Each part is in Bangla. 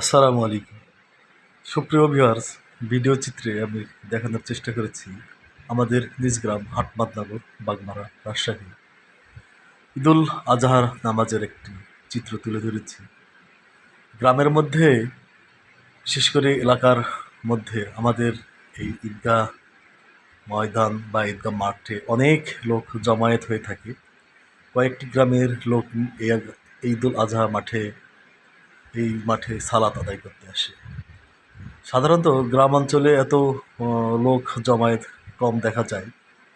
আসসালামু আলাইকুম। সুপ্রিয় ভিউয়ার্স ভিডিও চিত্রে আমি দেখানোর চেষ্টা করেছি আমাদের নিজ গ্রাম হাটমাদনগর বাগমারা রাজশাহী। ঈদুল আজহার নামাজের একটি চিত্র তুলে ধরেছি। গ্রামের মধ্যে, বিশেষ করে এলাকার মধ্যে আমাদের এই ঈদগাহ ময়দান বা ঈদগাহ মাঠে অনেক লোক জমায়েত হয়ে থাকে। কয়েকটি গ্রামের লোক এই ঈদুল আজহা মাঠে এই মাঠে সালাত আদায় করতে আসে। সাধারণত গ্রামাঞ্চলে এত লোক জমায়েত কম দেখা যায়।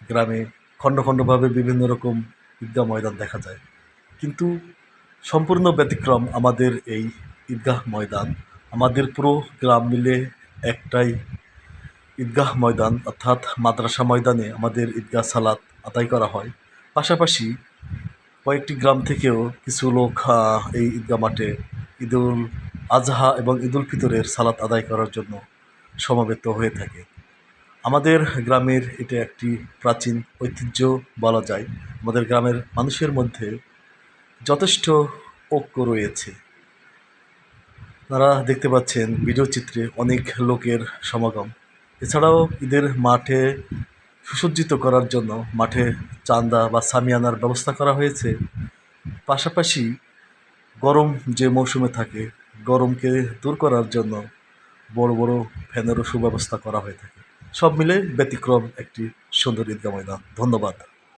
গ্রামে খণ্ড খণ্ডভাবে বিভিন্ন রকম ঈদগাহ ময়দান দেখা যায়। কিন্তু সম্পূর্ণ ব্যতিক্রম আমাদের এই ঈদগাহ ময়দান। আমাদের পুরো গ্রাম মিলে একটাই ঈদগাহ ময়দান, অর্থাৎ মাদ্রাসা ময়দানে আমাদের ঈদগাহ সালাত আদায় করা হয়। পাশাপাশি কয়েকটি গ্রাম থেকেও কিছু লোক এই ঈদগাহ মাঠে ঈদুল আজহা এবং ঈদুল ফিতরের সালাত আদায় করার জন্য সমাবেত হয়ে থাকে। আমাদের গ্রামের এটা একটি প্রাচীন ঐতিহ্য বলা যায়। আমাদের গ্রামের মানুষের মধ্যে যথেষ্ট ঐক্য রয়েছে। তারা দেখতে পাচ্ছেন ভিডিও চিত্রে অনেক লোকের সমাগম। এছাড়াও ঈদের মাঠে সুসজ্জিত করার জন্য মাঠে চান্দা বা সামিয়ানার ব্যবস্থা করা হয়েছে। পাশাপাশি গরম যে মৌসুমে থাকে, গরমকে দূর করার জন্য বড় বড় ফ্যানেরও সুব্যবস্থা করা হয়ে থাকে। সব মিলে ব্যতিক্রম একটি সুন্দর ঈদগা ময়দান। ধন্যবাদ।